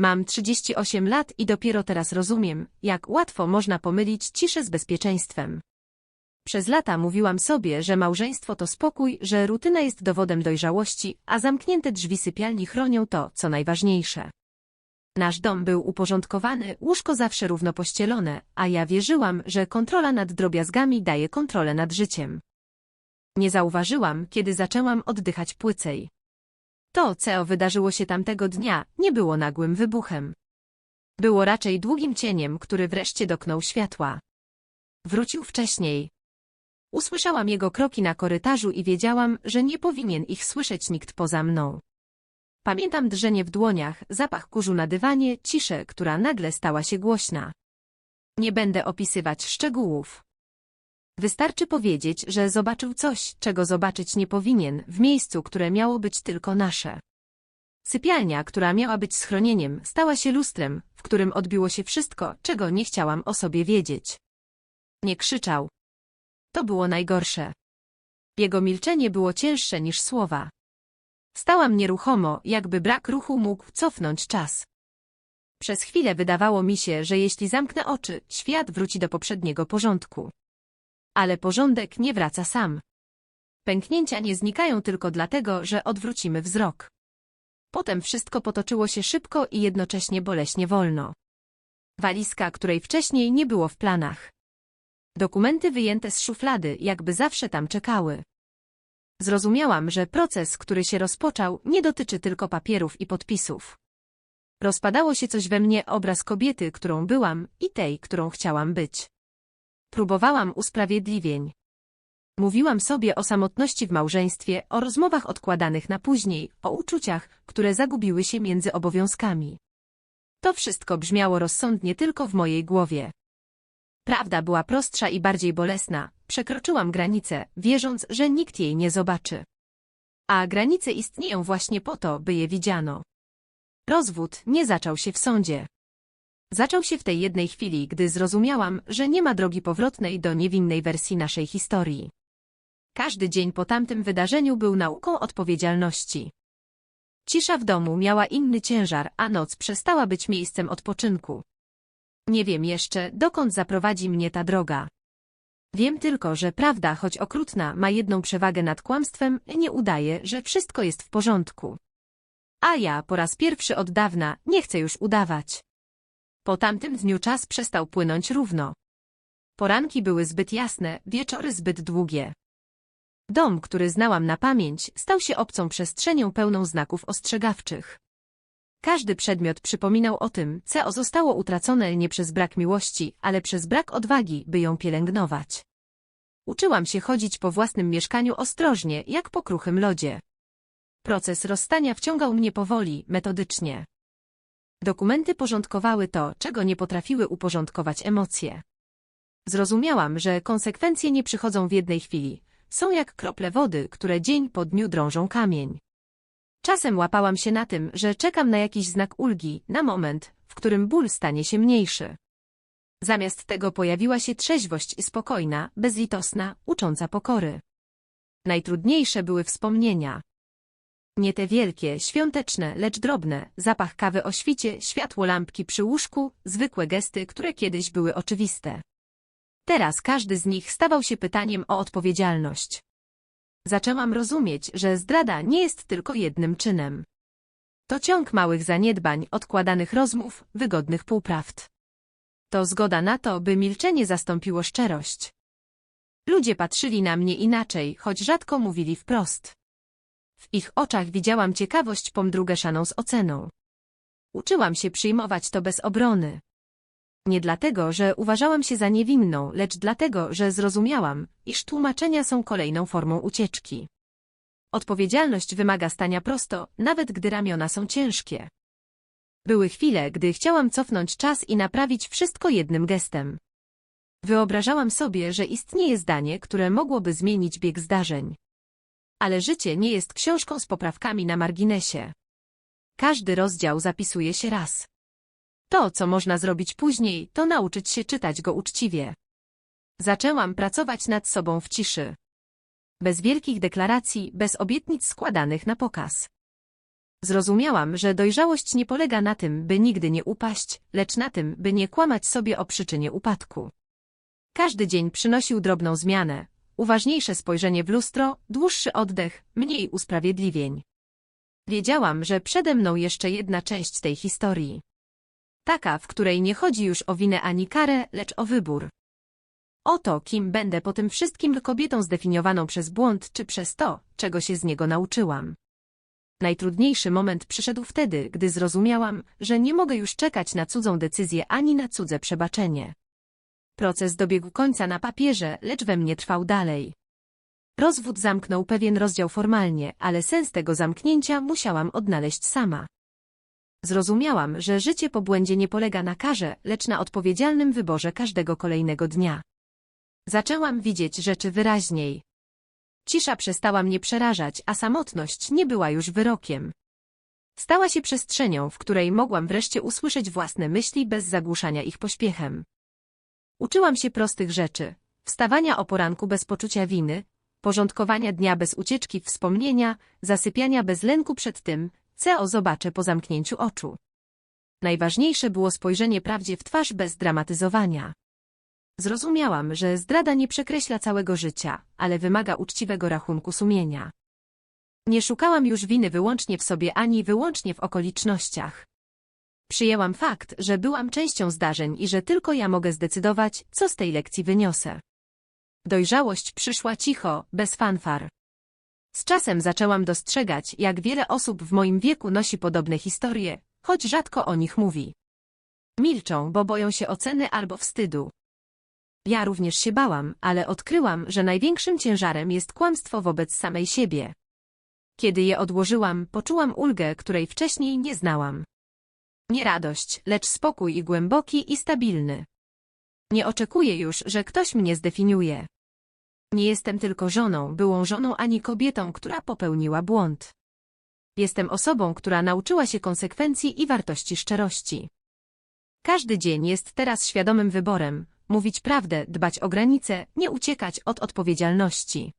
Mam 38 lat i dopiero teraz rozumiem, jak łatwo można pomylić ciszę z bezpieczeństwem. Przez lata mówiłam sobie, że małżeństwo to spokój, że rutyna jest dowodem dojrzałości, a zamknięte drzwi sypialni chronią to, co najważniejsze. Nasz dom był uporządkowany, łóżko zawsze równo pościelone, a ja wierzyłam, że kontrola nad drobiazgami daje kontrolę nad życiem. Nie zauważyłam, kiedy zaczęłam oddychać płycej. To, co wydarzyło się tamtego dnia, nie było nagłym wybuchem. Było raczej długim cieniem, który wreszcie doknął światła. Wrócił wcześniej. Usłyszałam jego kroki na korytarzu i wiedziałam, że nie powinien ich słyszeć nikt poza mną. Pamiętam drżenie w dłoniach, zapach kurzu na dywanie, ciszę, która nagle stała się głośna. Nie będę opisywać szczegółów. Wystarczy powiedzieć, że zobaczył coś, czego zobaczyć nie powinien, w miejscu, które miało być tylko nasze. Sypialnia, która miała być schronieniem, stała się lustrem, w którym odbiło się wszystko, czego nie chciałam o sobie wiedzieć. Nie krzyczał. To było najgorsze. Jego milczenie było cięższe niż słowa. Stałam nieruchomo, jakby brak ruchu mógł cofnąć czas. Przez chwilę wydawało mi się, że jeśli zamknę oczy, świat wróci do poprzedniego porządku. Ale porządek nie wraca sam. Pęknięcia nie znikają tylko dlatego, że odwrócimy wzrok. Potem wszystko potoczyło się szybko i jednocześnie boleśnie wolno. Walizka, której wcześniej nie było w planach. Dokumenty wyjęte z szuflady, jakby zawsze tam czekały. Zrozumiałam, że proces, który się rozpoczął, nie dotyczy tylko papierów i podpisów. Rozpadało się coś we mnie obraz kobiety, którą byłam i tej, którą chciałam być. Próbowałam usprawiedliwień. Mówiłam sobie o samotności w małżeństwie, o rozmowach odkładanych na później, o uczuciach, które zagubiły się między obowiązkami. To wszystko brzmiało rozsądnie tylko w mojej głowie. Prawda była prostsza i bardziej bolesna. Przekroczyłam granicę, wierząc, że nikt jej nie zobaczy. A granice istnieją właśnie po to, by je widziano. Rozwód nie zaczął się w sądzie. Zaczął się w tej jednej chwili, gdy zrozumiałam, że nie ma drogi powrotnej do niewinnej wersji naszej historii. Każdy dzień po tamtym wydarzeniu był nauką odpowiedzialności. Cisza w domu miała inny ciężar, a noc przestała być miejscem odpoczynku. Nie wiem jeszcze, dokąd zaprowadzi mnie ta droga. Wiem tylko, że prawda, choć okrutna, ma jedną przewagę nad kłamstwem, nie udaje, że wszystko jest w porządku. A ja po raz pierwszy od dawna nie chcę już udawać. Po tamtym dniu czas przestał płynąć równo. Poranki były zbyt jasne, wieczory zbyt długie. Dom, który znałam na pamięć, stał się obcą przestrzenią pełną znaków ostrzegawczych. Każdy przedmiot przypominał o tym, co zostało utracone nie przez brak miłości, ale przez brak odwagi, by ją pielęgnować. Uczyłam się chodzić po własnym mieszkaniu ostrożnie, jak po kruchym lodzie. Proces rozstania wciągał mnie powoli, metodycznie. Dokumenty porządkowały to, czego nie potrafiły uporządkować emocje. Zrozumiałam, że konsekwencje nie przychodzą w jednej chwili. Są jak krople wody, które dzień po dniu drążą kamień. Czasem łapałam się na tym, że czekam na jakiś znak ulgi, na moment, w którym ból stanie się mniejszy. Zamiast tego pojawiła się trzeźwość spokojna, bezlitosna, ucząca pokory. Najtrudniejsze były wspomnienia. Nie te wielkie, świąteczne, lecz drobne, zapach kawy o świcie, światło lampki przy łóżku, zwykłe gesty, które kiedyś były oczywiste. Teraz każdy z nich stawał się pytaniem o odpowiedzialność. Zaczęłam rozumieć, że zdrada nie jest tylko jednym czynem. To ciąg małych zaniedbań, odkładanych rozmów, wygodnych półprawd. To zgoda na to, by milczenie zastąpiło szczerość. Ludzie patrzyli na mnie inaczej, choć rzadko mówili wprost. W ich oczach widziałam ciekawość pomdrugeszaną z oceną. Uczyłam się przyjmować to bez obrony. Nie dlatego, że uważałam się za niewinną, lecz dlatego, że zrozumiałam, iż tłumaczenia są kolejną formą ucieczki. Odpowiedzialność wymaga stania prosto, nawet gdy ramiona są ciężkie. Były chwile, gdy chciałam cofnąć czas i naprawić wszystko jednym gestem. Wyobrażałam sobie, że istnieje zdanie, które mogłoby zmienić bieg zdarzeń. Ale życie nie jest książką z poprawkami na marginesie. Każdy rozdział zapisuje się raz. To, co można zrobić później, to nauczyć się czytać go uczciwie. Zaczęłam pracować nad sobą w ciszy. Bez wielkich deklaracji, bez obietnic składanych na pokaz. Zrozumiałam, że dojrzałość nie polega na tym, by nigdy nie upaść, lecz na tym, by nie kłamać sobie o przyczynie upadku. Każdy dzień przynosił drobną zmianę, uważniejsze spojrzenie w lustro, dłuższy oddech, mniej usprawiedliwień. Wiedziałam, że przede mną jeszcze jedna część tej historii. Taka, w której nie chodzi już o winę ani karę, lecz o wybór. O to, kim będę po tym wszystkim kobietą zdefiniowaną przez błąd czy przez to, czego się z niego nauczyłam. Najtrudniejszy moment przyszedł wtedy, gdy zrozumiałam, że nie mogę już czekać na cudzą decyzję ani na cudze przebaczenie. Proces dobiegł końca na papierze, lecz we mnie trwał dalej. Rozwód zamknął pewien rozdział formalnie, ale sens tego zamknięcia musiałam odnaleźć sama. Zrozumiałam, że życie po błędzie nie polega na karze, lecz na odpowiedzialnym wyborze każdego kolejnego dnia. Zaczęłam widzieć rzeczy wyraźniej. Cisza przestała mnie przerażać, a samotność nie była już wyrokiem. Stała się przestrzenią, w której mogłam wreszcie usłyszeć własne myśli bez zagłuszania ich pośpiechem. Uczyłam się prostych rzeczy. Wstawania o poranku bez poczucia winy, porządkowania dnia bez ucieczki wspomnienia, zasypiania bez lęku przed tym, co zobaczę po zamknięciu oczu. Najważniejsze było spojrzenie prawdzie w twarz bez dramatyzowania. Zrozumiałam, że zdrada nie przekreśla całego życia, ale wymaga uczciwego rachunku sumienia. Nie szukałam już winy wyłącznie w sobie ani wyłącznie w okolicznościach. Przyjęłam fakt, że byłam częścią zdarzeń i że tylko ja mogę zdecydować, co z tej lekcji wyniosę. Dojrzałość przyszła cicho, bez fanfar. Z czasem zaczęłam dostrzegać, jak wiele osób w moim wieku nosi podobne historie, choć rzadko o nich mówi. Milczą, bo boją się oceny albo wstydu. Ja również się bałam, ale odkryłam, że największym ciężarem jest kłamstwo wobec samej siebie. Kiedy je odłożyłam, poczułam ulgę, której wcześniej nie znałam. Nie radość, lecz spokój i głęboki i stabilny. Nie oczekuję już, że ktoś mnie zdefiniuje. Nie jestem tylko żoną, byłą żoną ani kobietą, która popełniła błąd. Jestem osobą, która nauczyła się konsekwencji i wartości szczerości. Każdy dzień jest teraz świadomym wyborem, mówić prawdę, dbać o granice, nie uciekać od odpowiedzialności.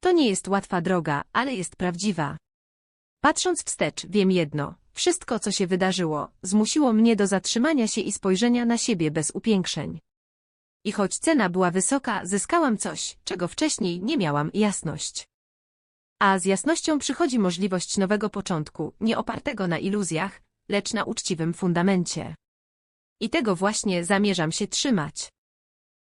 To nie jest łatwa droga, ale jest prawdziwa. Patrząc wstecz, wiem jedno. Wszystko, co się wydarzyło, zmusiło mnie do zatrzymania się i spojrzenia na siebie bez upiększeń. I choć cena była wysoka, zyskałam coś, czego wcześniej nie miałam jasność. A z jasnością przychodzi możliwość nowego początku, nie opartego na iluzjach, lecz na uczciwym fundamencie. I tego właśnie zamierzam się trzymać.